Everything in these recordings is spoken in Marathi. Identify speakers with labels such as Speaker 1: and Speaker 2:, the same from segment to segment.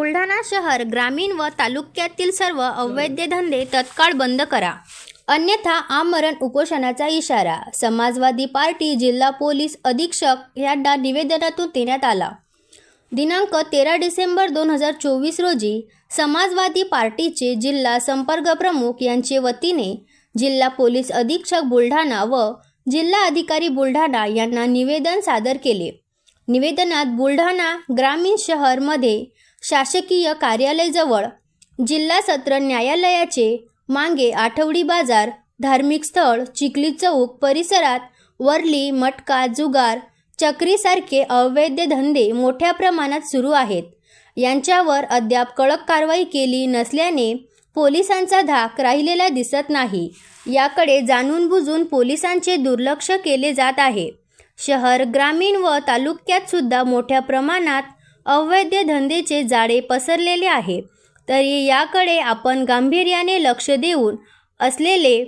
Speaker 1: बुलढाणा शहर ग्रामीण व तालुक्यातील सर्व अवैध धंदे तत्काळ बंद करा. अन्यथा आमरण उपोषणाचा इशारा समाजवादी पार्टी जिल्हा पोलीस अधीक्षक यांना निवेदनातून देण्यात आला. दिनांक तेरा डिसेंबर दोन हजार चोवीस रोजी समाजवादी पार्टीचे जिल्हा संपर्क प्रमुख यांचे वतीने जिल्हा पोलीस अधीक्षक बुलढाणा व जिल्हा अधिकारी बुलढाणा यांना निवेदन सादर केले. निवेदनात बुलढाणा ग्रामीण शहरमध्ये शासकीय कार्यालयाजवळ जिल्हा सत्र न्यायालयाचे मागे आठवडी बाजार धार्मिक स्थळ चिखली चौक परिसरात वरली मटका जुगार चक्रीसारखे अवैध धंदे मोठ्या प्रमाणात सुरू आहेत. यांच्यावर अद्याप कडक कारवाई केली नसल्याने पोलिसांचा धाक राहिलेला दिसत नाही. याकडे जाणून बुजून पोलिसांचे दुर्लक्ष केले जात आहे. शहर ग्रामीण व तालुक्यात सुद्धा मोठ्या प्रमाणात अवैध धंदेचे जाळे पसरलेले आहे. तरी याकडे आपण गांभीर्याने लक्ष देऊन असलेले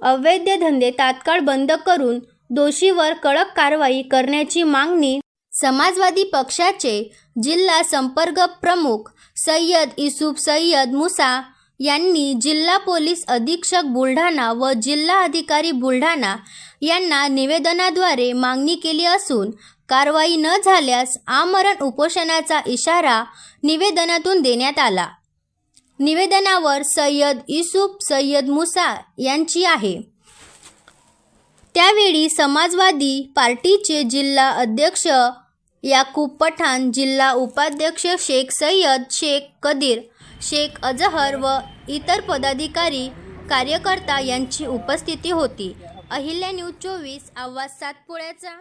Speaker 1: अवैध धंदे तात्काळ बंद करून दोषीवर कडक कारवाई करण्याची मागणी समाजवादी पक्षाचे जिल्हा संपर्क प्रमुख सय्यद इसूफ सय्यद मुसा यांनी जिल्हा पोलीस अधीक्षक बुलढाणा व जिल्हा अधिकारी बुलढाणा यांना निवेदनाद्वारे मागणी केली असून कारवाई न झाल्यास आमरण उपोषणाचा इशारा निवेदनातून देण्यात आला. निवेदनावर सय्यद इसुफ सय्यद मुसा यांची आहे. त्यावेळी समाजवादी पार्टीचे जिल्हा अध्यक्ष याकूब पठाण जिल्हा उपाध्यक्ष शेख सय्यद शेख कदीर शेख अजहर व इतर पदाधिकारी कार्यकर्ता यांची उपस्थिती होती. अहिल्या न्यूज चोवीस आवाज सातपुड्याचा